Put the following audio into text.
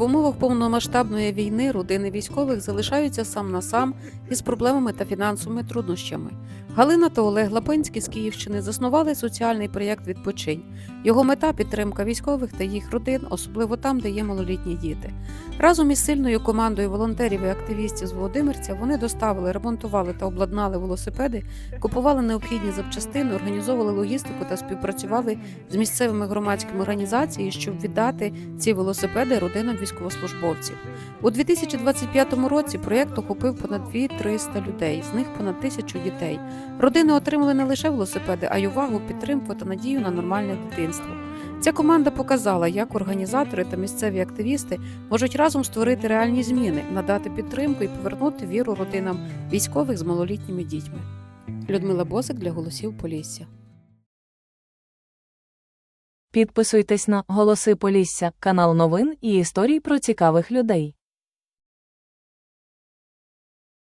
В умовах повномасштабної війни родини військових залишаються сам на сам із проблемами та фінансовими труднощами. Галина та Олег Лапинські з Київщини заснували соціальний проєкт Відпочинь. Його мета підтримка військових та їх родин, особливо там, де є малолітні діти. Разом із сильною командою волонтерів і активістів з Володимирця вони доставили, ремонтували та обладнали велосипеди, купували необхідні запчастини, організовували логістику та співпрацювали з місцевими громадськими організаціями, щоб віддати ці велосипеди родинам військовослужбовців. У 2025 році проєкт охопив понад 2-300 людей, з них понад тисячу дітей. Родини отримали не лише велосипеди, а й увагу, підтримку та надію на нормальне дитинство. Ця команда показала, як організатори та місцеві активісти можуть разом створити реальні зміни, надати підтримку і повернути віру родинам військових з малолітніми дітьми. Людмила Босик для голосів Полісся. Підписуйтесь на Голоси Полісся, канал новин і історій про цікавих людей.